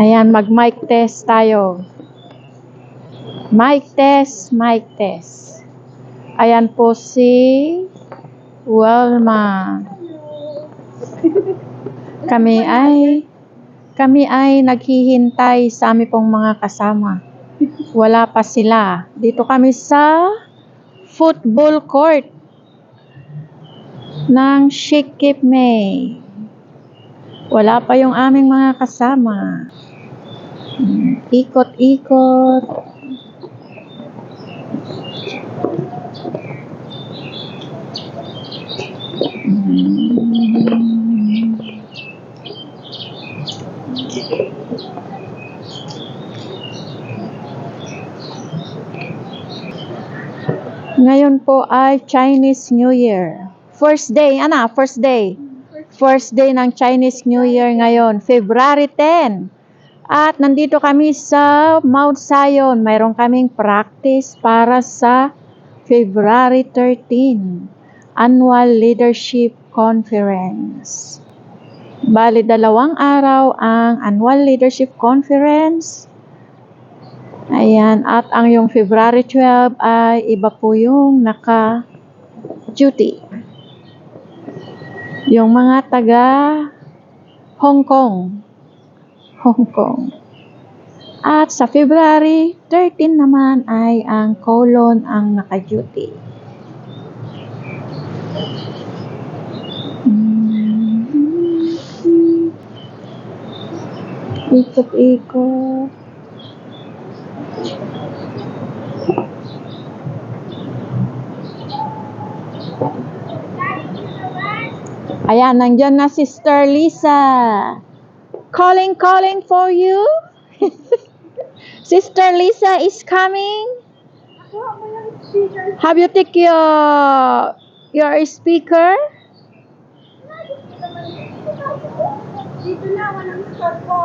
Ayan, mag-mic test tayo. Mic test, mic test. Ayan po si Wilma. Kami ay kami ay naghihintay sa aming pong mga kasama. Wala pa sila. Dito kami sa football court ng Shikip May. Wala pa yung aming mga kasama. Ikot-ikot. Ngayon po ay Chinese New Year. First day, ana, first day. First day ng Chinese New Year ngayon, February 10. At nandito kami sa Mount Zion. Mayroon kaming practice para sa February 13, Annual Leadership Conference. Bali, dalawang araw ang Annual Leadership Conference. Ayan, at ang yung February 12 ay iba po yung naka-duty. Yung mga taga Hong Kong. Hong Kong. At sa February 13 naman ay ang colon ang naka-duty. Ikot-ikot. Ayan, nandyan na Sister Lisa. Calling, calling for you. Sister Lisa is coming. Have you take your your speaker? Dito na, walang ko.